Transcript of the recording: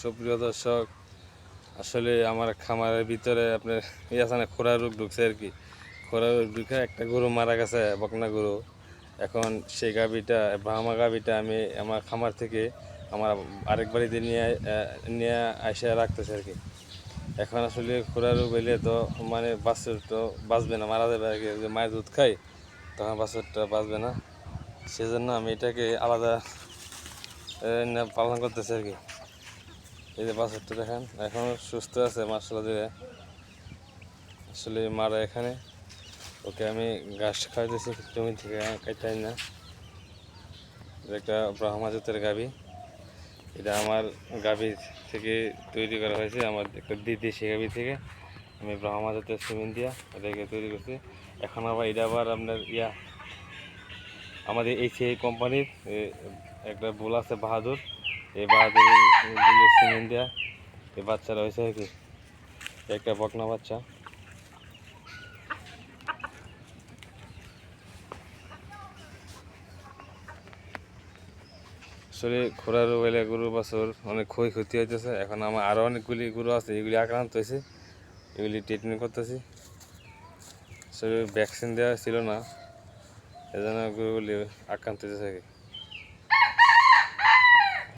সুপ্রিয় দর্শক, আসলে আমার খামারের ভিতরে আপনার আছে খোরা রোগ ঢুকছে আর কি। খোরা রোগ ঢুকে একটা গরু মারা গেছে, বকনা গরু। এখন সেই গাভিটা ব্রাহ্মা গাভিটা আমি আমার খামার থেকে আমার আরেক বাড়িতে নিয়ে নিয়ে আসে রাখতেছে আর কি। এখন আসলে খোরা রোগ হইলে তো মানে বাছুর তো বাঁচবে না, মারা যাবে আর কি। মায়ের দুধ খাই তখন বাছুরটা বাঁচবে না। সেজন্য আমি এটাকে আলাদা পালন করতেছি আর কি। এই যে বাছুরটা দেখেন, এখন সুস্থ আছে মার্শাল্লাহ দিয়ে। আসলে মারা এখানে। ওকে আমি ঘাস খাইতেছি জমি থেকে খাইতে না। একটা ব্রাহ্মা জাতের গাভি। এটা আমার গাভি থেকে তৈরি করা হয়েছে, আমার একটা বিদেশি গাভি থেকে। আমি ব্রাহ্মা জাতের সিমেন্ট দিয়া এটাকে তৈরি করছি। এখন আবার এটা আবার আপনার ইয়া, আমাদের এই কোম্পানির একটা বোল আছে বাহাদুর। এই বাহাদুর সিমেন্ট দেওয়া এই বাচ্চারা হয়েছে কি একটা বকনা বাচ্চা। আসলে খোরা রোগ হলে গরু বাছুর অনেক ক্ষয়ক্ষতি হইতেছে। এখন আমার আরও অনেকগুলি গরু আছে, এগুলি আক্রান্ত হয়েছে এগুলি ট্রিটমেন্ট করতেছি। আসলে ভ্যাকসিন দেওয়া ছিল না, এজন্য গরুগুলি আক্রান্ত হইতেছে আর কি।